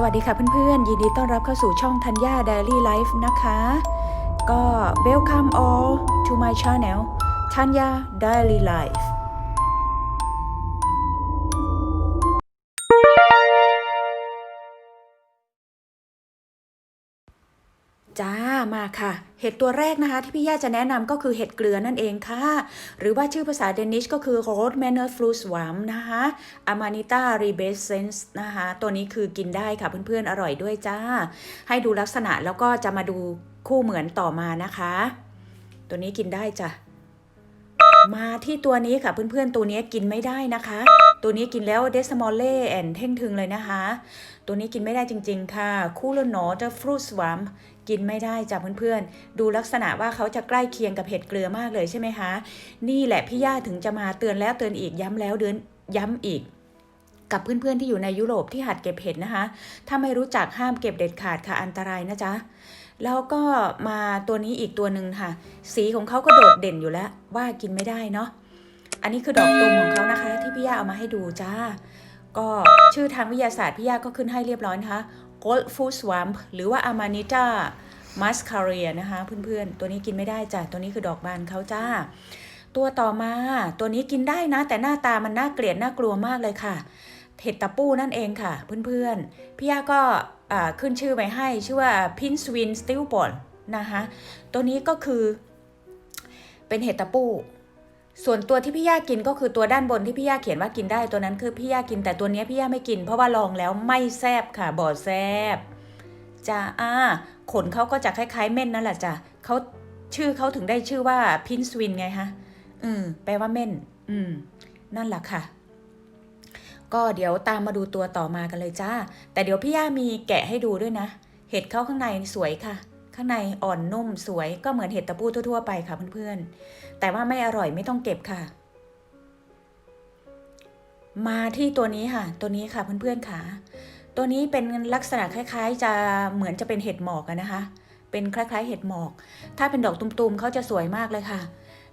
สวัสดีค่ะเพื่อนๆ ยินดีต้อนรับเข้าสู่ช่องธัญญา Daily Life นะคะ ก็ welcome all to my channel ธัญญา Daily Life จ้ามาค่ะ เห็ดตัวแรกนะคะ ที่พี่ย่าจะแนะนำก็คือเห็ดเกลือนั่นเองค่ะ หรือว่าชื่อภาษาเดนิชก็คือ Rot m a n n e r f l u s w a m นะคะ Amanita ribescens นะคะ ตัวนี้คือกินได้ค่ะเพื่อนๆ อร่อยด้วยจ้า ให้ดูลักษณะแล้วก็จะมาดูคู่เหมือนต่อมานะคะ ตัวนี้กินได้จ้ะ มาที่ตัวนี้ค่ะเพื่อนๆ ตัวนี้กินไม่ได้นะคะ ตัวนี้กินแล้วเดสมอลเล่แอนเท่งทึงเลยนะคะ ตัวนี้กินไม่ได้จริง ๆ ค่ะ คูโลโนเดฟรุตสวามกินไม่ได้จ้ะเพื่อนๆ ดูลักษณะว่าเขาจะใกล้เคียงกับเห็ดเกลือมากเลยใช่ไหมคะ นี่แหละพี่ย่าถึงจะมาเตือนแล้วเตือนอีกย้ำแล้วเดือนย้ำอีกกับเพื่อนๆที่อยู่ในยุโรปที่หัดเก็บเห็ดนะคะ ถ้าไม่รู้จักห้ามเก็บเด็ดขาดค่ะอันตรายนะจ๊ะ แล้วก็มาตัวนี้อีกตัวหนึ่งค่ะ สีของเขาก็โดดเด่นอยู่แล้วว่ากินไม่ได้เนาะอันนี้คือดอกตูมของเขานะคะ ที่พี่ย่าเอามาให้ดูจ้า ก็ชื่อทางวิทยาศาสตร์พี่ย่าก็ขึ้นให้เรียบร้อยนะคะ Gold Food Swamp หรือว่า Amanita muscaria นะคะเพื่อนๆ ตัวนี้กินไม่ได้จ้ะตัวนี้คือดอกบานเขาจ้า ตัวต่อมาตัวนี้กินได้นะ แต่หน้าตามันน่าเกลียดน่ากลัวมากเลยค่ะ เห็ดตะปูนั่นเองค่ะ เพื่อนๆ พี่ย่าก็ขึ้นชื่อไว้ให้ชื่อว่า Pinswin s t i l b o r n นะคะตัวนี้ก็คือเป็นเห็ดตะปู ส่วนตัวที่พี่ย่ากินก็คือตัวด้านบนที่พี่ย่าเขียนว่ากินได้ตัวนั้นคือพี่ย่ากินแต่ตัวนี้พี่ย่าไม่กิน เพราะว่าลองแล้วไม่แซบค่ะบอดแซบจ้าอ่าขนเขาก็จะคล้ายๆเม่นนั่นแหละจ้ะเขาชื่อเขาถึงได้ชื่อว่าพินสวินไงฮะอืมแปลว่าเม่น อืม นั่นแหละค่ะ ก็เดี๋ยวตามมาดูตัวต่อมากันเลยจ้า แต่เดี๋ยวพี่ย่ามีแกะให้ดูด้วยนะ เห็ดเข้าข้างในสวยค่ะ ข้างในอ่อนนุ่มสวยก็เหมือนเห็ดตะปูทั่วๆไปค่ะเพื่อนๆ แต่ว่าไม่อร่อยไม่ต้องเก็บค่ะ มาที่ตัวนี้ค่ะ ตัวนี้ค่ะเพื่อนๆค่ะ ตัวนี้เป็นลักษณะคล้ายๆ จะเหมือนจะเป็นเห็ดหมอกนะคะ เป็นคล้ายๆ เห็ดหมอก ถ้าเป็นดอกตุ่มๆเขาจะสวยมากเลยค่ะ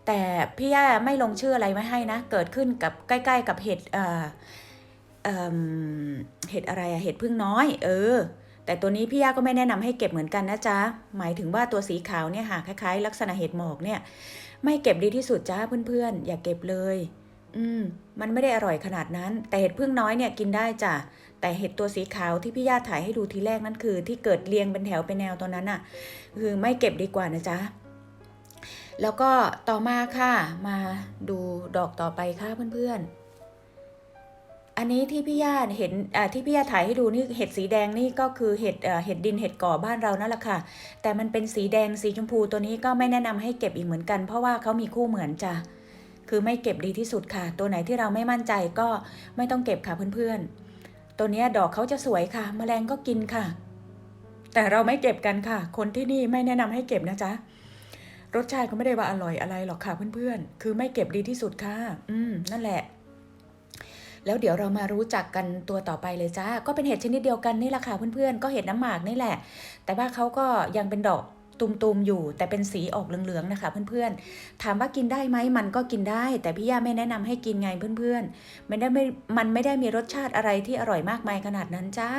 แต่พี่ย่าไม่ลงชื่ออะไรไว้ให้นะ เกิดขึ้นกับใกล้ ๆ กับเห็ด เเห็ดอะไรอะเห็ดพึ่งน้อย เออ แต่ตัวนี้พี่ย่าก็ไม่แนะนำให้เก็บเหมือนกันนะจ๊ะ หมายถึงว่าตัวสีขาวเนี่ยค่ะคล้ายๆ ลักษณะเห็ดหมอกเนี่ย ไม่เก็บดีที่สุดจ้าเพื่อนๆ อย่าเก็บเลย อืม มันไม่ได้อร่อยขนาดนั้น แต่เห็ดพึ่งน้อยเนี่ยกินได้จ้ะแต่เห็ดตัวสีขาวที่พี่ย่าถ่ายให้ดูทีแรกนั่นคือ ที่เกิดเรียงเป็นแถวเป็นแนวตัวนั้นอะคือไม่เก็บดีกว่านะจ๊ะแล้วก็ต่อมาค่ะ มาดูดอกต่อไปค่ะเพื่อนๆ อันนี้ที่พี่ย่าเห็นที่พี่ย่าถ่ายให้ดูนี่เห็ดสีแดงนี่ก็คือเห็ดเห็ดดินเห็ดก่อบ้านเรานั่นแหละค่ะ แต่มันเป็นสีแดงสีชมพูตัวนี้ก็ไม่แนะนำให้เก็บอีกเหมือนกัน เพราะว่าเขามีคู่เหมือนจ้ะคือไม่เก็บดีที่สุดค่ะ ตัวไหนที่เราไม่มั่นใจก็ไม่ต้องเก็บค่ะเพื่อนๆ ตัวนี้ดอกเขาจะสวยค่ะแมลงก็กินค่ะ แต่เราไม่เก็บกันค่ะ คนที่นี่ไม่แนะนำให้เก็บนะจ๊ะรสชาติก็ไม่ได้ว่าอร่อยอะไรหรอกค่ะเพื่อนๆ คือไม่เก็บดีที่สุดค่ะ อืมนั่นแหละ แล้วเดี๋ยวเรามารู้จักกันตัวต่อไปเลยจ้า ก็เป็นเห็ดชนิดเดียวกันนี่แหละค่ะเพื่อนๆ ก็เห็ดน้ำหมากนี่แหละ แต่ว่าเขาก็ยังเป็นดอกตุมๆอยู่ แต่เป็นสีออกเหลืองๆนะคะเพื่อนๆ ถามว่ากินได้ไหมมันก็กินได้ แต่พี่ย่าไม่แนะนำให้กินไงเพื่อนๆไม่ได้ไม่มันไม่ได้มีรสชาติอะไรที่อร่อยมากมายขนาดนั้นจ้า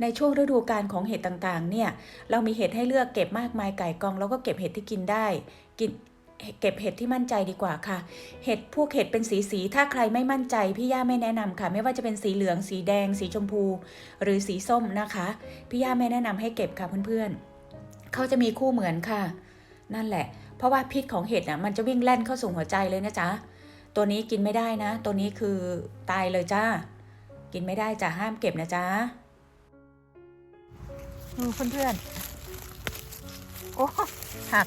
ในช่วงฤดูกาลของเห็ดต่างๆ เนี่ย เรามีเห็ดให้เลือกเก็บมากมายไก่กองแล้วก็เก็บเห็ดที่กินได้ กิน เก็บเห็ดที่มั่นใจดีกว่าค่ะ เห็ดพวกเห็ดเป็นสีสีถ้าใครไม่มั่นใจพี่ย่าไม่แนะนำค่ะ ไม่ว่าจะเป็นสีเหลือง สีแดง สีชมพู หรือสีส้มนะคะพี่ย่าไม่แนะนำให้เก็บค่ะเพื่อนๆเขาจะมีคู่เหมือนค่ะ นั่นแหละ เพราะว่าพิษของเห็ดน่ะมันจะวิ่งแล่นเข้าสู่หัวใจเลยนะจ๊ะตัวนี้กินไม่ได้นะ ตัวนี้คือตายเลยจ้ากินไม่ได้จ้ะห้ามเก็บนะจ๊ะดูเพื่อนๆโอ้หัก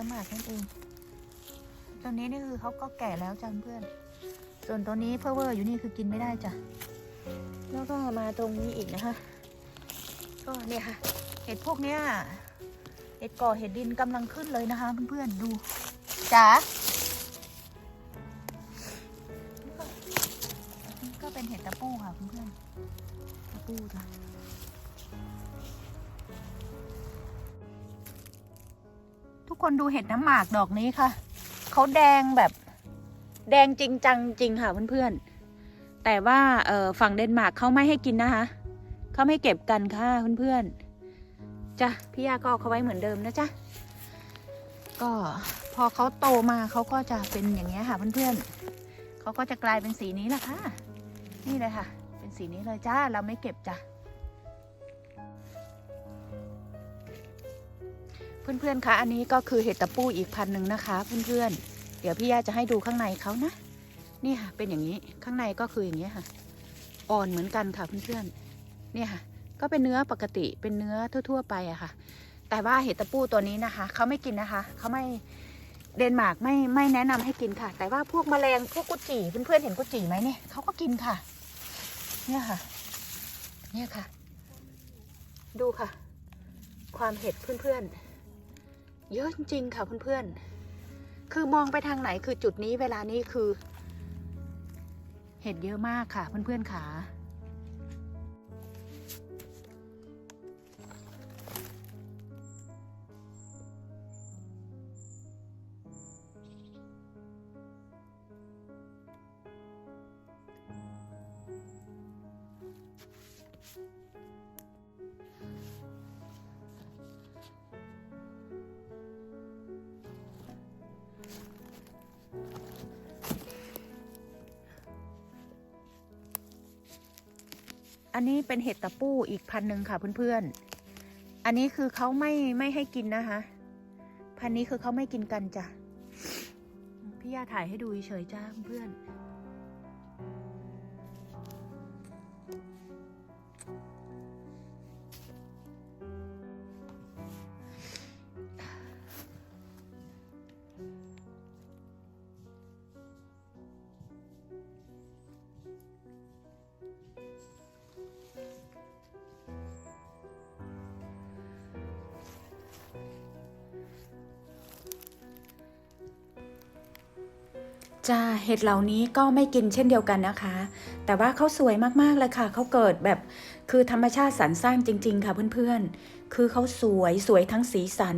ตะหมากนั่นเอง ตัวนี้นี่คือเขาก็แก่แล้วจ้ะเพื่อน ส่วนตัวนี้เพอเวอร์อยู่นี่คือกินไม่ได้จ้ะ แล้วก็มาตรงนี้อีกนะคะ ก็เนี่ยค่ะ เห็ดพวกเนี้ย เห็ดก่อเห็ดดินกำลังขึ้นเลยนะคะเพื่อนๆดูจ๋าก็เป็นเห็ดตะปูค่ะเพื่อนๆตะปูจ้ะ ทุกคนดูเห็ดน้ำหมากดอกนี้ค่ะ เขาแดงแบบแดงจริงจังจริงค่ะเพื่อนๆ แต่ว่าฝั่งเดนมาร์กเขาไม่ให้กินนะคะเขาไม่เก็บกันค่ะเพื่อนๆจ้ะพี่ยาก็เอาเขาไว้เหมือนเดิมนะจ๊ะก็พอเขาโตมาเขาก็จะเป็นอย่างเงี้ยค่ะเพื่อนๆเขาก็จะกลายเป็นสีนี้แหละค่ะ นี่เลยค่ะ เป็นสีนี้เลยจ้าเราไม่เก็บจ้ะ เพื่อนๆ คะ อันนี้ก็คือเห็ดตะปูอีกพันหนึ่งนะคะ เพื่อนๆ เดี๋ยวพี่ย่าจะให้ดูข้างในเขานะ นี่ค่ะ เป็นอย่างนี้ ข้างในก็คืออย่างนี้ค่ะ อ่อนเหมือนกันค่ะเพื่อนๆ เนี่ยค่ะ ก็เป็นเนื้อปกติ เป็นเนื้อทั่ว ๆ ไปอะค่ะ แต่ว่าเห็ดตะปูตัวนี้นะคะ เขาไม่กินนะคะ เขาไม่ เดนมาร์กไม่ไม่แนะนำให้กินค่ะ แต่ว่าพวกแมลงพวกกุจีเพื่อนๆ เห็นกุจีไหมเนี่ยเขาก็กินค่ะ เนี่ยค่ะ เนี่ยค่ะ ดูค่ะ ความเห็ดเพื่อนๆ เยอะจริงๆค่ะเพื่อนๆ คือมองไปทางไหนคือจุดนี้เวลานี้คือ เห็ดเยอะมากค่ะเพื่อนๆขา อันนี้เป็นเห็ดตะปูอีกพันหนึ่งค่ะเพื่อนๆ อันนี้คือเขาไม่ไม่ให้กินนะคะ พันนี้คือเขาไม่กินกันจ้ะ พี่ยาถ่ายให้ดูเฉยจ้าเพื่อน จ้าเห็ดเหล่านี้ก็ไม่กินเช่นเดียวกันนะคะ แต่ว่าเขาสวยมากๆเลยค่ะเขาเกิดแบบคือธรรมชาติสรรสร้างจริง ๆ ค่ะเพื่อนๆ คือเขาสวยสวยทั้งสีสัน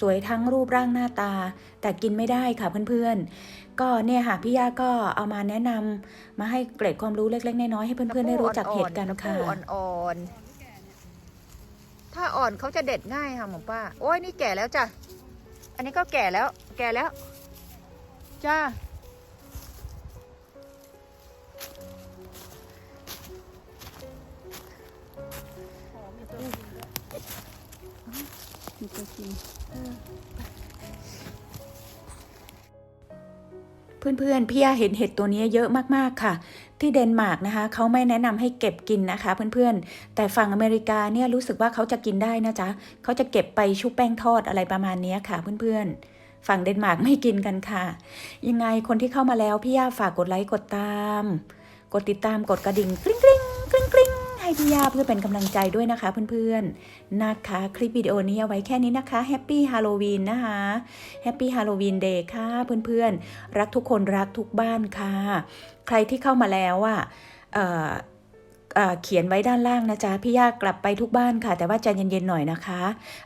สวยทั้งรูปร่างหน้าตา แต่กินไม่ได้ค่ะเพื่อนๆ ก็เนี่ยค่ะพี่ย่าก็เอามาแนะนำมาให้เกร็ดความรู้เล็กๆน้อยๆให้เพื่อนๆได้รู้จักเห็ดกันค่ะอ่อนๆถ้าอ่อนเขาจะเด็ดง่ายค่ะหมอป้าโอ้ยนี่แก่แล้วจ้ะอันนี้ก็แก่แล้ว แก่แล้วจ้า เพื่อนๆพี่ยาเห็นเห็ดตัวนี้เยอะมากๆค่ะ ที่เดนมาร์กนะคะเขาไม่แนะนำให้เก็บกินนะคะ เพื่อนๆ แต่ฝั่งอเมริกาเนี่ยรู้สึกว่าเขาจะกินได้นะจ๊ะเขาจะเก็บไปชุบแป้งทอดอะไรประมาณนี้ค่ะ เพื่อนๆ ฝั่งเดนมาร์กไม่กินกันค่ะ ยังไงคนที่เข้ามาแล้วพี่ยาฝากกดไลค์กดตาม กดติดตามกดกระดิ่งกริ๊ง ให้พี่ยาเพื่อเป็นกำลังใจด้วยนะคะเพื่อนๆนะคะ คลิปวิดีโอนี้เอาไว้แค่นี้นะคะแฮปปี้ฮาโลวีนนะคะแฮปปี้ฮาโลวีนเดย์ค่ะเพื่อนๆ รักทุกคนรักทุกบ้านค่ะ ใครที่เข้ามาแล้วอะเขียนไว้ด้านล่างนะจ๊ะพี่ยากกลับไปทุกบ้านค่ะ แต่ว่าใจเย็นๆหน่อยนะคะ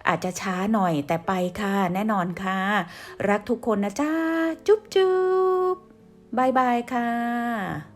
อาจจะช้าหน่อยแต่ไปค่ะ แน่นอนค่ะ รักทุกคนนะจ๊ะจุ๊บจุ๊บบายบายค่ะ